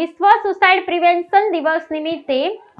વિશ્વ suicide prevention દિવસ નિમિત્તે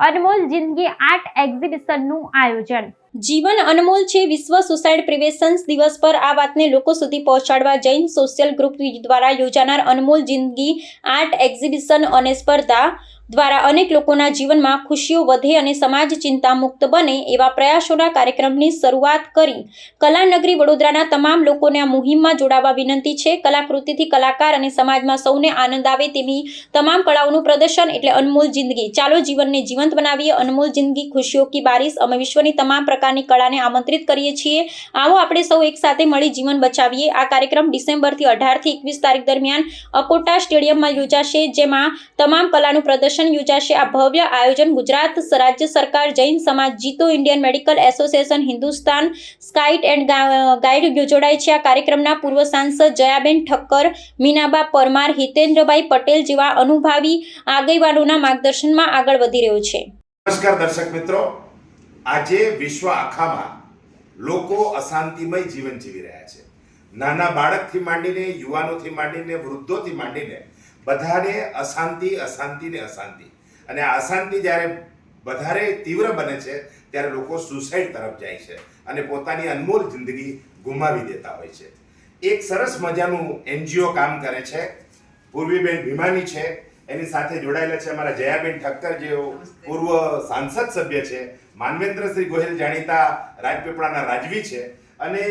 અનમોલ જિંદગી આર્ટ એક્ઝિબિશનનું આયોજન. જીવન અનમોલ છે વિશ્વ સુસાઇડ પ્રિવેશન દિવસ પર આ વાતને લોકો સુધી પહોંચાડવા જૈન સોશિયલ ગ્રુપ દ્વારા યોજાનાર અનમોલ જિંદગી આર્ટ એક્ઝિબિશન અને સ્પર્ધા દ્વારા અનેક લોકોના જીવનમાં ખુશીઓ વધે અને સમાજ ચિંતા મુક્ત બને એવા પ્રયાસોના કાર્યક્રમની શરૂઆત કરી. કલાનગરી વડોદરાના તમામ લોકોને આ મુહિમમાં જોડાવા વિનંતી છે. કલાકૃતિથી કલાકાર અને સમાજમાં સૌને આનંદ આવે તેવી તમામ કળાઓનું પ્રદર્શન એટલે અનમોલ જિંદગી. ચાલો જીવનને જીવંત બનાવીએ. અનમોલ જિંદગી, ખુશીઓ કી બારિશ. અમે વિશ્વની તમામ પ્રકારની કળાને આમંત્રિત કરીએ છીએ. આવો આપણે સૌ એક સાથે મળી જીવન બચાવીએ. આ કાર્યક્રમ ડિસેમ્બરથી અઢારથી એકવીસ તારીખ દરમિયાન અકોટા સ્ટેડિયમમાં યોજાશે, જેમાં તમામ કલાનું પ્રદર્શન યોજાશે. આ ભવ્ય આયોજન ગુજરાત રાજ્ય સરકાર, જૈન સમાજ, JITO Indian medical association, Hindustan scout and guide જોડાય છે. આ કાર્યક્રમના પૂર્વ સાંસદ જયાબેન ઠક્કર, મીનાબા પરમાર, હિતેન્દ્રભાઈ પટેલ જેવા અનુભાવી આગેવાનોના માર્ગદર્શનમાં આગળ વધી રહ્યો છે. નમસ્કાર દર્શક મિત્રો. આજે વિશ્વ આખામાં લોકો અશાંતિમય જીવન જીવી રહ્યા છે. નાના બાળકથી માંડીને, યુવાનોથી માંડીને, વૃદ્ધોથી માંડીને બધાને અશાંતિ અશાંતિ ને અશાંતિ. અને આ અશાંતિ જ્યારે વધારે તીવ્ર બને છે ત્યારે લોકો સુસાઇડ તરફ જાય છે અને પોતાની અનમોલ જિંદગી ગુમાવી દેતા હોય છે. એક સરસ મજાનું એનજીઓ કામ કરે છે. પૂર્વીબેન ભીમાની છે. એની સાથે જોડાયેલા છે અમારા જયાબેન ઠક્કર જેઓ પૂર્વ સાંસદ સભ્ય છે. માનવેન્દ્રશ્રી ગોહિલ જાણીતા રાજપીપળાના રાજવી છે. અને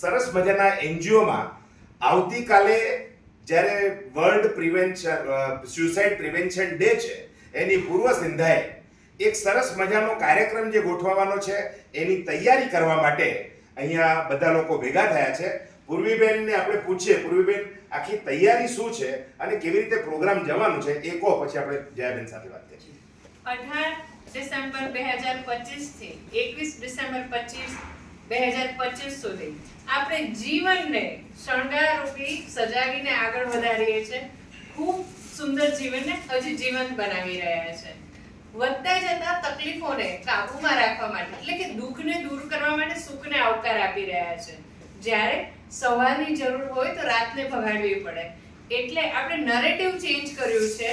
સરસ મજાના એનજીઓમાં આવતીકાલે જ્યારે world prevention suicide prevention day છે, એની પૂર્વ સંધ્યાએ એક સરસ મજાનો કાર્યક્રમ જે ગોઠવવાનો છે, એની તૈયારી કરવા માટે અહીંયા બધા લોકો ભેગા થયા છે. પૂર્વીબેનને આપણે પૂછીએ, પૂર્વીબેન, આખી તૈયારી શું છે અને કેવી રીતે પ્રોગ્રામ જવાનું છે, એ કહો, પછી આપણે જયાબેન સાથે વાત કરીએ. અઢાર ડિસેમ્બર બે હજાર પચીસથી એકવીસ ડિસેમ્બર પચીસ બે હજાર પચીસ સુધી. આપણે જીવનને શણગારરૂપી સજાવીને આગળ વધારીએ છીએ. ખૂબ સુંદર જીવનને હજી જીવંત બનાવી રહ્યા છે. વધતા જતા તકલીફોને કાબૂમાં રાખવા માટે, એટલે કે દુઃખને દૂર કરવા માટે સુખને આવકાર આપી રહ્યા છે. જ્યારે સવારની જરૂર હોય તો રાતને ભગાડવી પડે. એટલે આપણે નરેટિવ ચેન્જ કર્યું છે.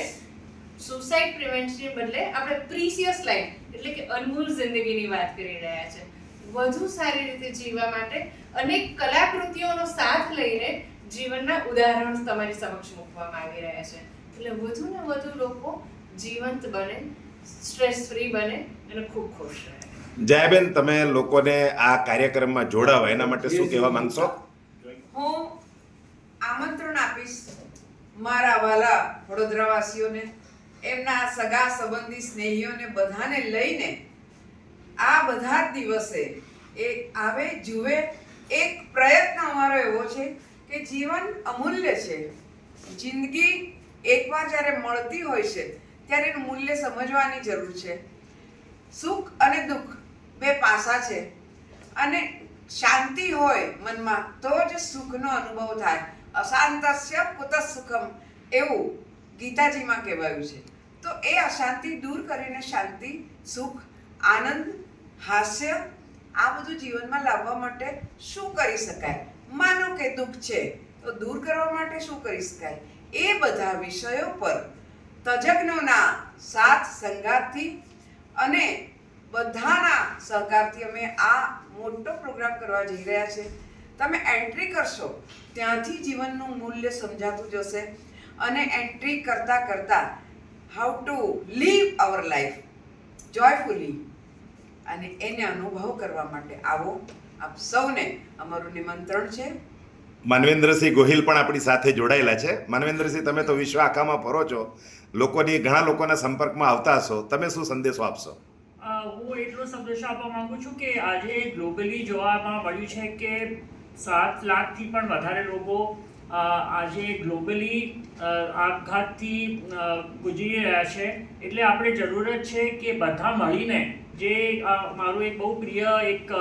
સુસાઇડ પ્રિવેન્શનને બદલે આપણે પ્રીસિયસ લાઈફ એટલે કે અનમોલ જિંદગીની વાત કરી રહ્યા છે. વધુ સારી રીતે જીવવા માટે અનેક કલાકૃતિઓનો સાથ લઈને જીવનના ઉદાહરણ તમારી સમક્ષ મૂકવામાં આવી રહ્યા છે. એટલે વધુ ને વધુ લોકો જીવંત બને સ્ટ્રેસ ફ્રી બને અને ખૂબ ખુશ રહે. જયાબેન તમે લોકોને આ કાર્યક્રમમાં જોડાવા એના માટે શું કહેવા માંગશો? હું આમંત્રણ આપીશ મારા વાલા વડોદરાવાસીઓને એમના સગા સંબંધી સ્નેહીઓને બધાને લઈને આ બધા જ દિવસે એ આવે, જુએ. એક પ્રયત્ન અમારો એવો છે કે જીવન અમૂલ્ય છે. જિંદગી એકવાર જ્યારે મળતી હોય છે, ત્યારે એનું મૂલ્ય સમજવાની જરૂર છે. સુખ અને દુઃખ બે પાસા છે. અને શાંતિ હોય મનમાં, તો જ સુખનો અનુભવ થાય. અશાંતસ્ય કુત સુખમ એવું ગીતાજીમાં કહેવાયું છે. તો એ અશાંતિ દૂર કરીને શાંતિ, સુખ, આનંદ હાસ્ય આ બધું જીવનમાં લાવવા માટે શું કરી શકાય? માનો કે દુઃખ છે, તો દૂર કરવા માટે શું કરી શકાય? એ બધા વિષયો પર તજજ્ઞોના સાથ સંગાતથી અને બધાના સહકારથી અમે આ મોટો પ્રોગ્રામ કરવા જઈ રહ્યા છે. તમે એન્ટ્રી કરશો, ત્યાંથી જીવનનું મૂલ્ય સમજાતું જશે અને એન્ટ્રી કરતાં કરતાં how to live our life joyfully અને એને અનુભવ કરવા માટે આવો. આપ સૌને અમારું નિમંત્રણ છે. માનવેન્દ્રસિંહ ગોહિલ પણ આપણી સાથે જોડાયેલા છે. માનવેન્દ્રસિંહ તમે તો વિશ્વ આખામાં ફરો છો. લોકોની ઘણા લોકોના સંપર્કમાં આવતા હશો. તમે શું સંદેશો આપશો? હું એટલો સંદેશો આપવા માંગુ છું કે આજે ગ્લોબલી જોવામાં મળ્યું છે કે સાત લાખથી પણ વધારે લોકો આજે ગ્લોબલી આપઘાતથી ગુજરી રહ્યા છે. એટલે આપણે જરૂરત છે કે બધા મળીને જે મારું એક બહુ પ્રિય એક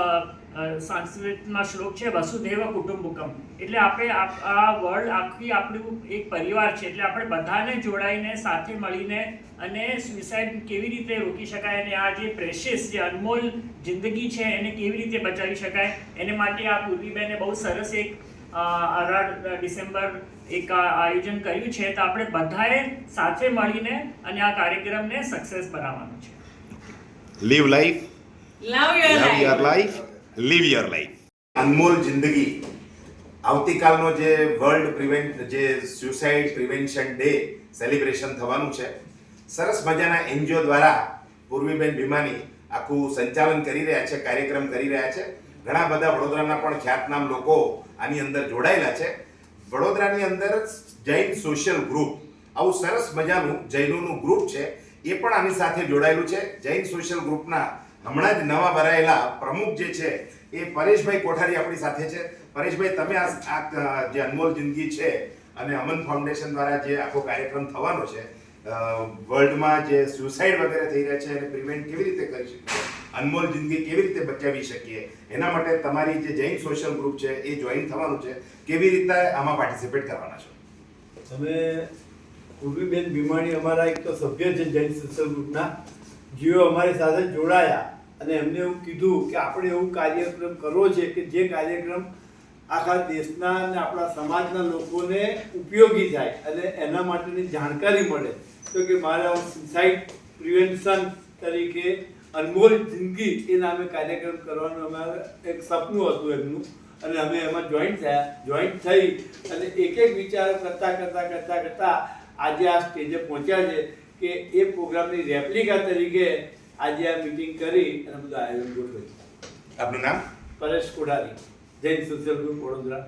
સંસ્કૃતમાં શ્લોક છે, વસુધૈવ કુટુંબકમ એટલે આપણે આ- આ વર્લ્ડ આખી આપણું એક પરિવાર છે. એટલે આપણે બધાને જોડાઈને, સાથે મળીને અને સુસાઇડ કેવી રીતે રોકી શકાય અને આ જે પ્રેશિયસ જે અનમોલ જિંદગી છે, એને કેવી રીતે બચાવી શકાય, એને માટે આ પૂર્વીબેને બહુ સરસ એક અઢાર ડિસેમ્બર એક આ આયોજન કર્યું છે તો આપણે બધાએ સાથે મળીને અને આ કાર્યક્રમને સક્સેસ બનાવવાનો છે. Live life love your life live your life અનમોલ જિંદગી. આવતીકાલનો જે વર્લ્ડ પ્રિવેન્ટ જે સુસાઇડ પ્રિવેન્શન ડે સેલિબ્રેશન થવાનું છે સરસ મજાના એનજીઓ દ્વારા પૂર્વીબેન ભીમાની આખું સંચાલન કરી રહ્યા છે કાર્યક્રમ કરી રહ્યા છે. ઘણા બધા વડોદરાના પણ ખ્યાતનામ લોકો આની અંદર જોડાયેલા છે. વડોદરાની અંદર જૈન સોશિયલ ગ્રુપ આવું સરસ મજાનું જૈનોનું ગ્રુપ છે. એ પણ આની સાથે જોડાયેલું છે. જૈન સોશિયલ ગ્રુપના હમણાં જ નવા ભરાયેલા પ્રમુખ જે છે એ પરેશભાઈ કોઠારી આપણી સાથે છે. પરેશભાઈ, તમે આ જે અનમોલ જિંદગી છે અને અમન ફાઉન્ડેશન દ્વારા જે આખો કાર્યક્રમ થવાનો છે વર્લ્ડમાં જે સુસાઇડ વગેરે થઈ રહ્યા છે એને પ્રિવેન્ટ કેવી રીતે કરી શકીએ? અનમોલ જિંદગી કેવી રીતે બચાવી શકીએ? એના માટે તમારી જે જૈન સોશિયલ ગ્રુપ છે, એ જોઈન થવાનું છે. કેવી રીતે આમાં પાર્ટિસિપેટ કરવાના છો? તમે પૂર્વીબેન ભીમાણી અમારા એક તો સભ્ય છે જૈન સોશિયલ ગ્રુપના જેઓ અમારી સાથે જોડાયા અને એમને એવું કીધું કે આપણે એવું કાર્યક્રમ કરવો છે કે જે કાર્યક્રમ આખા દેશના અને આપણા સમાજના લોકોને ઉપયોગી થાય અને એના માટેની જાણકારી મળે. તો કે મારા સુસાઇડ પ્રિવેન્શન તરીકે અનમોલ જિંદગી એ નામે કાર્યક્રમ કરવાનું અમારે એક સપનું હતું એમનું. અને અમે એમાં જોઈન્ટ થયા જોઈન્ટ થઈ અને એક એક વિચારો કરતાં કરતાં કરતાં કરતાં આજે આ સ્ટેજે પહોંચ્યા છે કે એ પ્રોગ્રામની રેપ્લિકા તરીકે આજે આ મિટિંગ કરી અને બધું આયોજન ગોઠવ્યું. આપનું નામ? Paresh Kothari Jain social group Vadodara.